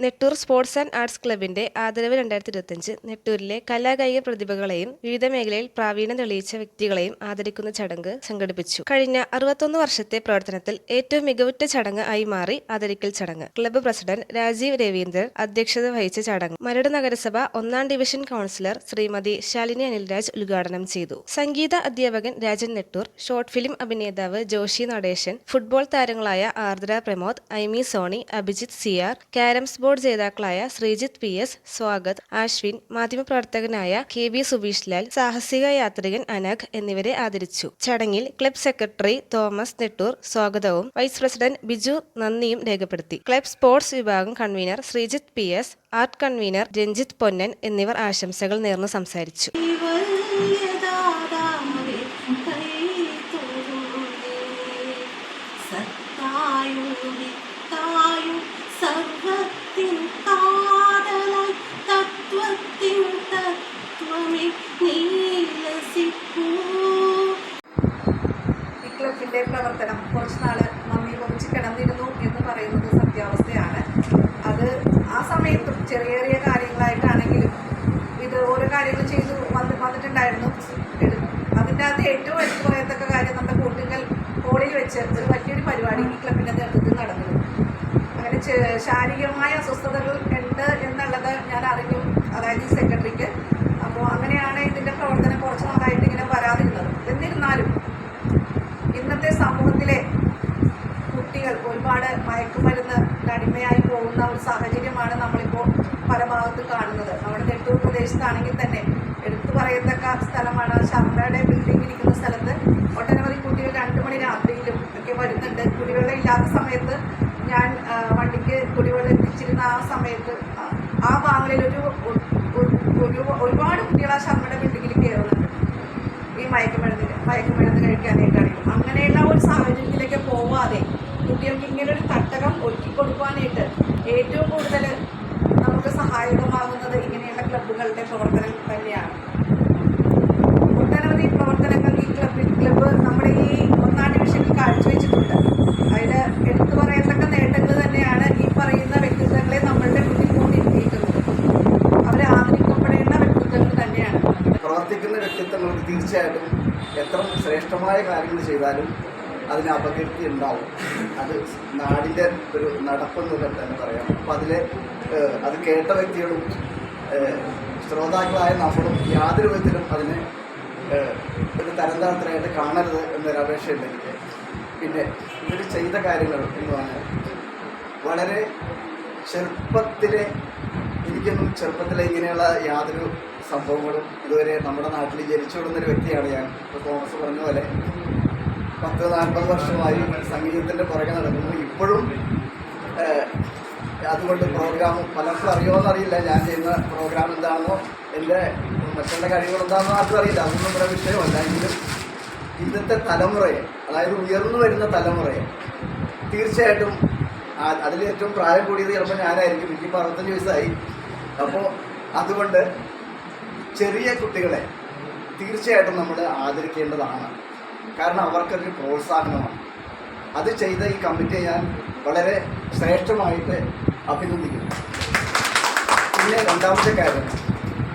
Nettoor sports and arts ക്ലബിന്റെ ആദരവ് രണ്ടായിരത്തി ഇരുപത്തിയഞ്ച് നെട്ടൂരിലെ കലാകായിക പ്രതിഭകളെയും വിവിധ മേഖലയിൽ പ്രാവീണ്യം തെളിയിച്ച വ്യക്തികളെയും ആദരിക്കുന്ന ചടങ്ങ് സംഘടിപ്പിച്ചു. കഴിഞ്ഞ അറുപത്തൊന്ന് വർഷത്തെ പ്രവർത്തനത്തിൽ ഏറ്റവും മികവുറ്റ ചടങ്ങ് ആയി മാറി ആദരിക്കൽ ചടങ്ങ്. ക്ലബ്ബ് പ്രസിഡന്റ് രാജീവ് രവീന്ദ്രൻ അധ്യക്ഷത വഹിച്ച ചടങ്ങ് മരട് നഗരസഭ ഒന്നാം ഡിവിഷൻ കൗൺസിലർ ശ്രീമതി ശാലിനി അനിൽരാജ് ഉദ്ഘാടനം ചെയ്തു. സംഗീത അധ്യാപകൻ രാജൻ നെട്ടൂർ ഷോർട്ട് ഫിലിം അഭിനേതാവ് ജോഷി നടേശൻ ഫുട്ബോൾ താരങ്ങളായ ആർദ്ര പ്രമോദ് ഐമി സോണി അഭിജിത് സിയാർ കാരംസ് ബോർഡ് ജേതാക്കളായ ശ്രീജിത്ത് പി എസ് സ്വാഗത് ആശ്വിൻ മാധ്യമപ്രവർത്തകനായ കെ വി സുബീഷ് ലാൽ സാഹസിക യാത്രികൻ അനഘ് എന്നിവരെ ആദരിച്ചു. ചടങ്ങിൽ ക്ലബ് സെക്രട്ടറി തോമസ് നെട്ടൂർ സ്വാഗതവും വൈസ് പ്രസിഡന്റ് ബിജു നന്ദിയും രേഖപ്പെടുത്തി. ക്ലബ് സ്പോർട്സ് വിഭാഗം convener Sreejith P S art convener Ranjith Ponnan എന്നിവർ ആശംസകൾ നേർന്ന് സംസാരിച്ചു കൈവല്യദാതാവേ, കൈതൊഴുന്നേ. സത്തായുദിത്തായും സർവത്തിൻ കാതലായി തത്വത്തിൻ തത്വമേ നീലസിപ്പൂ ഈ ക്ലബിന്റെ പ്രവർത്തനം കുറച്ച് നാൾ മമ്മീഭവിച്ച് കിടന്നിരുന്നു എന്ന് പറയുന്നത് സത്യാവസ്ഥയാണ് അത് ആ സമയത്തും ചെറിയ ചെറിയ കാര്യങ്ങളായിട്ടാണെങ്കിലും ഇത് ഓരോ കാര്യങ്ങൾ ചെയ്തു വന്ന് വന്നിട്ടുണ്ടായിരുന്നു എടു- അതിന്റെ അകത്ത് ഏറ്റവും എടുത്തു പറയത്തക്ക കാര്യം നമ്മുടെ കൂട്ടുകൽ ഹോളിൽ വെച്ച് ഒരു വലിയൊരു പരിപാടി ഈ ക്ലബിന്റെ നേതൃത്വത്തിൽ നടന്നിരുന്നു അങ്ങനെ ചെ- ശാരീരികമായ അസ്വസ്ഥതകൾ ഉണ്ട് എന്നുള്ളത് ഞാൻ അറിഞ്ഞു അതായത് ഈ സെക്രട്ടറിക്ക് അപ്പോൾ അങ്ങനെയാണ് ഇതിന്റെ പ്രവർത്തനം കുറച്ച് നാളായിട്ട് ഇങ്ങനെ വരാതിരുന്നത്. എന്നിരുന്നാലും ഇന്നത്തെ സമൂഹത്തിലെ കുട്ടികൾ ഒരുപാട് മയക്കുമരുന്ന് അടിമയായി പോകുന്ന ഒരു സാഹചര്യമാണ് നമ്മളിപ്പോൾ പല ഭാഗത്ത് കാണുന്നത്. നമ്മുടെ നെട്ടൂർ പ്രദേശത്താണെങ്കിൽ തന്നെ എടുത്തു പറയത്തക്ക സ്ഥലമാണ്. ശർമ്മയുടെ ബിൽഡിംഗ് ഇരിക്കുന്ന സ്ഥലത്ത് ഒട്ടനവധി കുട്ടികൾ രണ്ടു മണി രാത്രിയിലും ഒക്കെ വരുന്നുണ്ട്. കുടിവെള്ളം ഇല്ലാത്ത സമയത്ത് വണ്ടിക്ക് കുടിവെള്ളം എത്തിച്ചിരുന്ന ആ സമയത്ത് ആ- ഭാഗങ്ങളിലൊരു ഒരു ഒരു- ഒരു ഒരുപാട് കുട്ടികൾ ആ ശർമ്മയുടെ ബിൽഡിങ്ങിൽ കയറുന്നുണ്ട്. ഈ മയക്കുമരുന്ന് മയക്കുമരുന്ന് കഴിക്കാനായിട്ടാണെങ്കിലും അങ്ങനെയുള്ള ഒരു സാഹചര്യത്തിലേക്ക് പോവാതെ കുട്ടികൾക്ക് ഇങ്ങനെ ഒരു തട്ടകം ഒരുക്കി കൊടുക്കുവാനായിട്ട് ഏറ്റവും കൂടുതൽ നമുക്ക് സഹായകമാകുന്നത് ഇങ്ങനെയുള്ള ക്ലബ്ബുകളുടെ പ്രവർത്തനം തന്നെയാണ്. ഒട്ടനവധി പ്രവർത്തനങ്ങൾ ഈ ക്ലബിൽ ക്ലബ്ബ് നമ്മുടെ ഈ ഒന്നാം ഡിവിഷനിൽ കാഴ്ചവെച്ചിട്ടുണ്ട് അതിൽ എടുത്തു പറയത്തക്ക നേട്ടങ്ങൾ തന്നെയാണ് ഈ പറയുന്ന വ്യക്തിത്വങ്ങളെ നമ്മളുടെ മുന്നിൽ കൊണ്ടിരിക്കുന്നത് അവർ ആദരിക്കപ്പെടേണ്ട വ്യക്തിത്വങ്ങൾ തന്നെയാണ് പ്രവർത്തിക്കുന്ന വ്യക്തിത്വങ്ങൾക്ക് തീർച്ചയായിട്ടും എത്ര ശ്രേഷ്ഠമായ കാര്യങ്ങൾ ചെയ്താലും അതിന് അപകീർത്തി ഉണ്ടാവും. അത് നാടിന്റെ ഒരു നടപ്പെന്നുള്ള തന്നെ പറയാം. അപ്പം അതിൽ അത് കേട്ട വ്യക്തികളും ശ്രോതാക്കളായ നമ്മളും യാതൊരു വിധത്തിലും അതിനെ ഒരു തരംതാഴ്ത്തലായിട്ട് കാണരുത് എന്നൊരു അപേക്ഷയുണ്ട് എനിക്ക് പിന്നെ ഇവർ ചെയ്ത കാര്യങ്ങൾ എന്ന് പറഞ്ഞാൽ വളരെ ചെറുപ്പത്തിലെ എനിക്കൊന്നും ചെറുപ്പത്തിലെ ഇങ്ങനെയുള്ള യാതൊരു സംഭവങ്ങളും ഇതുവരെ നമ്മുടെ നാട്ടിൽ ജനിച്ചു വിടുന്നൊരു വ്യക്തിയാണ് ഞാൻ. ഇപ്പോൾ തോമസ് പറഞ്ഞ പോലെ പത്ത് നാൽപ്പത് വർഷമായി സംഗീതത്തിന്റെ പുറകെ നടക്കുന്നു. ഇപ്പോഴും അതുകൊണ്ട് പ്രോഗ്രാം പലർക്കും അറിയുമോ അറിയില്ല. ഞാൻ ചെയ്യുന്ന പ്രോഗ്രാം എന്താണോ എന്റെ മറ്റുള്ള കഴിവുകൾ എന്താണെന്നോ ആർക്കും അറിയില്ല. അതൊന്നും ഇവിടെ വിഷയമല്ല. എങ്കിലും ഇന്നത്തെ തലമുറയെ അതായത് ഉയർന്നു വരുന്ന തലമുറയെ തീർച്ചയായിട്ടും അതിൽ ഏറ്റവും പ്രായം കൂടിയത് ചിലപ്പോൾ ഞാനായിരിക്കും. എനിക്ക് അറുപത്തഞ്ച് വയസ്സായി. അപ്പോൾ അതുകൊണ്ട് ചെറിയ കുട്ടികളെ തീർച്ചയായിട്ടും നമ്മൾ ആദരിക്കേണ്ടതാണ്. കാരണം അവർക്കൊരു പ്രോത്സാഹനമാണ്. അത് ചെയ്ത ഈ കമ്മിറ്റിയെ ഞാൻ വളരെ ശ്രേഷ്ഠമായിട്ട് അഭിനന്ദിക്കുന്നു. പിന്നെ രണ്ടാമത്തെ കാര്യം.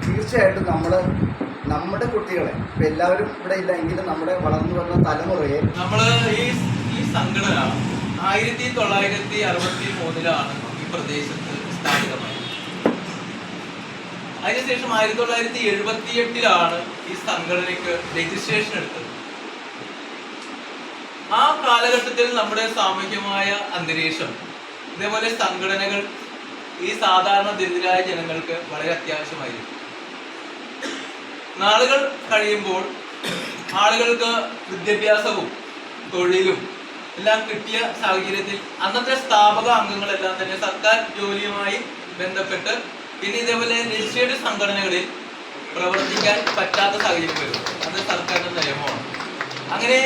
തീർച്ചയായിട്ടും നമ്മൾ നമ്മുടെ കുട്ടികളെ ഇപ്പം എല്ലാവരും ഇവിടെ ഇല്ലെങ്കിലും നമ്മുടെ വളർന്നു വരുന്ന തലമുറയെ നമ്മൾ ഈ ഈ സംഘടന ആയിരത്തി തൊള്ളായിരത്തി അറുപത്തി മൂന്നിലാണ് ഈ പ്രദേശത്ത് സ്ഥാപിതമായത്. അതിനുശേഷം ആയിരത്തി തൊള്ളായിരത്തി എഴുപത്തി എട്ടിലാണ് ഈ സംഘടനയ്ക്ക് രജിസ്ട്രേഷൻ എടുത്തത്. ആ കാലഘട്ടത്തിൽ നമ്മുടെ സാമൂഹ്യമായ അന്തരീക്ഷം ഇതേപോലെ സംഘടനകൾ ഈ സാധാരണ ദരിദ്രരായ ജനങ്ങൾക്ക് വളരെ അത്യാവശ്യമായിരുന്നു നാളുകൾ കഴിയുമ്പോൾ ആളുകൾക്ക് വിദ്യാഭ്യാസവും തൊഴിലും എല്ലാം കിട്ടിയ സാഹചര്യത്തിൽ അന്നത്തെ സ്ഥാപക അംഗങ്ങളെല്ലാം തന്നെ സർക്കാർ ജോലിയുമായി ബന്ധപ്പെട്ട് പിന്നെ ഇതേപോലെ രജിസ്ട്രേഡ് സംഘടനകളിൽ പ്രവർത്തിക്കാൻ പറ്റാത്ത സാഹചര്യം വരും അത് സർക്കാരിന്റെ നിയമമാണ്. അങ്ങനെ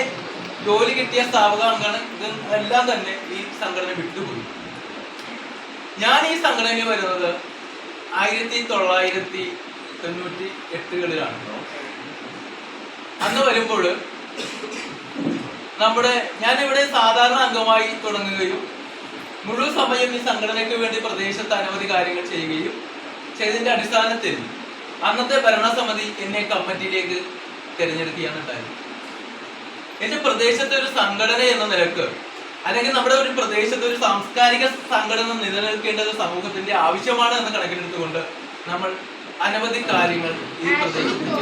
ജോലി കിട്ടിയ സ്ഥാപകമാണ് ഇത് എല്ലാം തന്നെ ഈ സംഘടന വിട്ടുപോയി. ഞാൻ ഈ സംഘടനയിൽ വരുന്നത് ആയിരത്തി തൊള്ളായിരത്തി തൊണ്ണൂറ്റി എട്ടുകളിലാണ്. അന്ന് വരുമ്പോൾ നമ്മുടെ ഞാനിവിടെ സാധാരണ അംഗമായി തുടങ്ങുകയും മുഴുവൻ സമയം ഈ സംഘടനയ്ക്ക് വേണ്ടി പ്രദേശത്ത് അനവധി കാര്യങ്ങൾ ചെയ്യുകയും ചെയ്തതിന്റെ അടിസ്ഥാനത്തിൽ അന്നത്തെ ഭരണസമിതി എന്നെ കമ്മിറ്റിയിലേക്ക് തിരഞ്ഞെടുക്കുകയാണ് ഉണ്ടായത്. എന്റെ പ്രദേശത്തെ ഒരു സംഘടന എന്ന നിലയ്ക്ക് അല്ലെങ്കിൽ നമ്മുടെ ഒരു പ്രദേശത്ത് ഒരു സാംസ്കാരിക സംഘടന നിലനിൽക്കേണ്ട ഒരു സമൂഹത്തിന്റെ ആവശ്യമാണ് എന്ന് കണക്കിലെടുത്തുകൊണ്ട് നമ്മൾ അനവധി കാര്യങ്ങൾ ഈ പ്രദേശത്ത്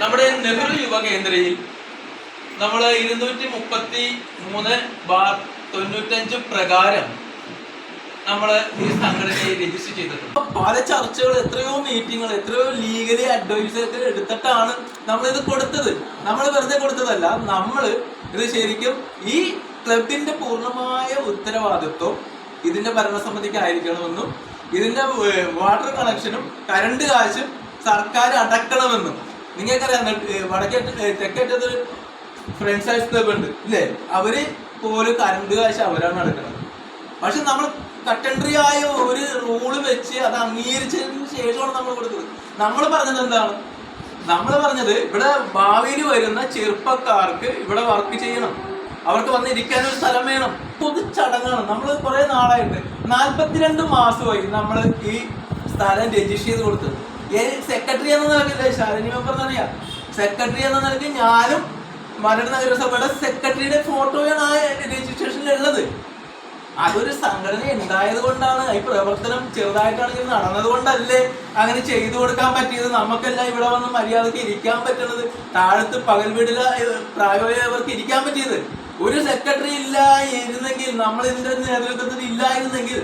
നമ്മുടെ നെഹ്റു യുവ കേന്ദ്രയിൽ നമ്മൾ ഇരുന്നൂറ്റി മുപ്പത്തി മൂന്ന് ബാർ തൊണ്ണൂറ്റഞ്ച് പ്രകാരം നമ്മൾ ഈ സംഘടനയെ രജിസ്റ്റർ ചെയ്തിട്ടുണ്ട്. പല ചർച്ചകൾ എത്രയോ മീറ്റിങ്ങൾ എത്രയോ ലീഗലി അഡ്വൈസ് എടുത്തിട്ടാണ് നമ്മൾ ഇത് കൊടുത്തത്. നമ്മൾ വെറുതെ കൊടുത്തതല്ല നമ്മൾ ഇത് ശരിക്കും ഈ ക്ലബിന്റെ പൂർണമായ ഉത്തരവാദിത്വം ഇതിന്റെ ഭരണസമിതിക്ക് ആയിരിക്കണമെന്നും ഇതിന്റെ വാട്ടർ കണക്ഷനും കരണ്ട് കാശും സർക്കാർ അടക്കണമെന്നും. നിങ്ങൾക്കറിയാം വടക്കേ തെക്കേറ്റത് ഫ്രണ്ട്സ് ഹൈസ് ക്ലബ് ഉണ്ട് ഇല്ലേ? അവർ പോലും കരണ്ട് കാശ് അവരാണ് അടക്കുന്നത് പക്ഷെ നമ്മൾ കട്ടൻട്രി ആയ ഒരു റൂൾ വെച്ച് അത് അംഗീകരിച്ചതിന് ശേഷമാണ് നമ്മൾ കൊടുത്തത്. നമ്മൾ പറഞ്ഞത് എന്താണ്? നമ്മൾ പറഞ്ഞത് ഇവിടെ ഭാവിയിൽ വരുന്ന ചെറുപ്പക്കാർക്ക് ഇവിടെ വർക്ക് ചെയ്യണം. അവർക്ക് വന്നിരിക്കാൻ ഒരു സ്ഥലം വേണം. പൊതു ചടങ്ങാണ്. നമ്മൾ കുറെ നാളായിട്ട്. നാല്പത്തിരണ്ട് മാസമായി നമ്മൾ ഈ സ്ഥലം രജിസ്റ്റർ ചെയ്ത് കൊടുത്തത്. സെക്രട്ടറി എന്ന നിലക്കില്ലേ ശാലിനി മെമ്പർ തന്നെയാ. സെക്രട്ടറി എന്ന നിലയ്ക്ക് ഞാനും മരട് നഗരസഭയുടെ സെക്രട്ടറിയുടെ ഫോട്ടോയാണ് ആ രജിസ്ട്രേഷനിൽ ഉള്ളത് അതൊരു സംഘടന ഉണ്ടായത് കൊണ്ടാണ് ഈ പ്രവർത്തനം ചെറുതായിട്ടാണെങ്കിൽ നടന്നത് കൊണ്ടല്ലേ അങ്ങനെ ചെയ്തു കൊടുക്കാൻ പറ്റിയത്? നമുക്കെല്ലാം ഇവിടെ വന്ന് മര്യാദയ്ക്ക് ഇരിക്കാൻ പറ്റുന്നത്? താഴത്ത് പകൽ വീടില പ്രായവർക്ക് ഇരിക്കാൻ പറ്റിയത്? ഒരു സെക്രട്ടറി ഇല്ല ഇരുന്നെങ്കിൽ നമ്മൾ ഇതിന്റെ നേതൃത്വത്തിൽ ഇല്ലായിരുന്നെങ്കിൽ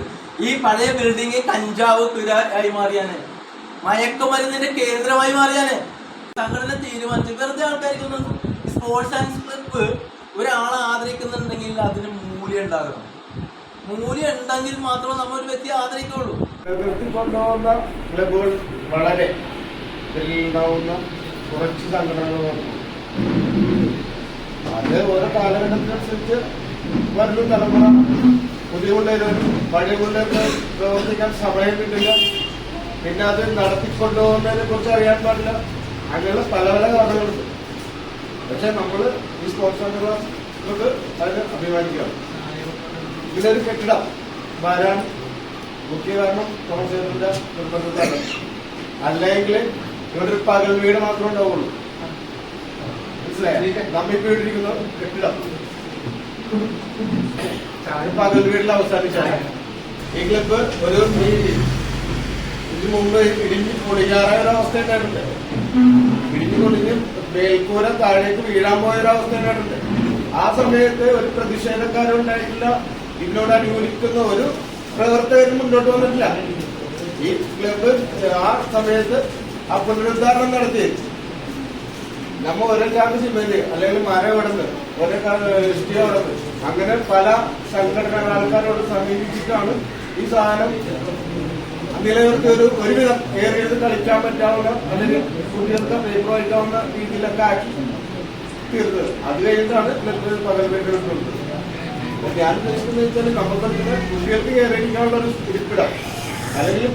ഈ പഴയ ബിൽഡിംഗ് കഞ്ചാവ് തുര ആയി മാറിയാണ് മയക്കുമരുന്നിന്റെ കേന്ദ്രമായി മാറിയാണ് സംഘടന തീരുമാനിച്ചു. വെറുതെ ആൾക്കാർക്കൊന്നും സ്പോർട്സ് ആൻഡ് ഒരാളെ ആദരിക്കുന്നുണ്ടെങ്കിൽ അതിന് മൂല്യം ഉണ്ടാകണം. മൂല്യം ഉണ്ടെങ്കിൽ മാത്രമേ നമ്മൾ ഒരു വ്യക്തിയെ ആദരിക്കുള്ളൂ. കൊണ്ടുപോകുന്ന ക്ലബുകൾ വളരെ ഉണ്ടാവുന്ന കുറച്ച് സംഘടനകൾ അത് ഓരോ കാലഘട്ടത്തിനനുസരിച്ച് വരുന്ന തലമുറ പുതിയ പിള്ളേരും പഴയ പിള്ളേർക്ക് പ്രവർത്തിക്കാൻ സമയം കിട്ടില്ല. പിന്നെ അത് നടത്തിക്കൊണ്ടുപോകുന്നതിനെ കുറിച്ച് അറിയാൻ പാടില്ല. അങ്ങനെയുള്ള പല പല പക്ഷെ നമ്മൾ ഈ സ്പോർട്സ് സംഘടനകൾക്ക് അതിന് ഇതിലൊരു കെട്ടിടം. വരാൻ മുഖ്യ കാരണം തോമസേന്ദ്രന്റെ നിർബന്ധത്താണ്. അല്ലെങ്കിൽ ഇവിടെ ഒരു പകൽ വീട് മാത്രമേ ഉണ്ടാവുള്ളൂ. നമ്മ നമ്മിപ്പോ ഇട്ടിരിക്കുന്ന കെട്ടിടം. പകൽ വീട്ടിൽ അവസാനിച്ചാണ് ഈ ക്ലബ്ബ് ഒരു ഇതിനു ഇതിന് മുമ്പ് ഇടിഞ്ഞ് പൊളിയാറായ ഒരു അവസ്ഥ ഉണ്ടായിട്ടുണ്ട്. ഇടിഞ്ഞ് പൊളിഞ്ഞ് മേൽക്കൂര താഴേക്ക് വീഴാൻ പോയ ഒരു അവസ്ഥ ഉണ്ടായിട്ടുണ്ട്. ആ സമയത്ത് ഒരു പ്രതിഷേധക്കാരും ഉണ്ടായിട്ടില്ല. ഇതിനോട് അനുകൂലിക്കുന്ന ഒരു പ്രവർത്തകരും മുന്നോട്ട് വന്നിട്ടില്ല. ഈ ക്ലബ്ബ് ആ സമയത്ത് ആ പുനരുദ്ധാരണം നടത്തി. നമ്മ ഒരേ ചാക്ക് സിമെന്റ് അല്ലെങ്കിൽ മരം ഇടന്ന് ഒരേ ഇഷ്ടിക ഇടന്ന് അങ്ങനെ പല സംഘടന ആൾക്കാരോട് സമീപിച്ചിട്ടാണ് ഈ സാധനം നിലനിർത്തി ഒരു ഒരുവിധം ഏറിയത് കളിക്കാൻ പറ്റാവുന്ന അല്ലെങ്കിൽ കുട്ടികൾക്ക് പേപ്പർ വായിക്കാവുന്ന രീതിയിലൊക്കെ ആക്കി തീർത്തത്. അത് കഴിഞ്ഞിട്ടാണ് ക്ലബ്ബ് പകൽ വീട്ടുകളുണ്ട് ഞാൻ ഉദ്ദേശിക്കുന്നത് വെച്ചാൽ നമുക്ക് കുട്ടികൾക്ക് കയറിയിരിക്കാനുള്ള ഒരു ഇരിപ്പിടം. അല്ലെങ്കിൽ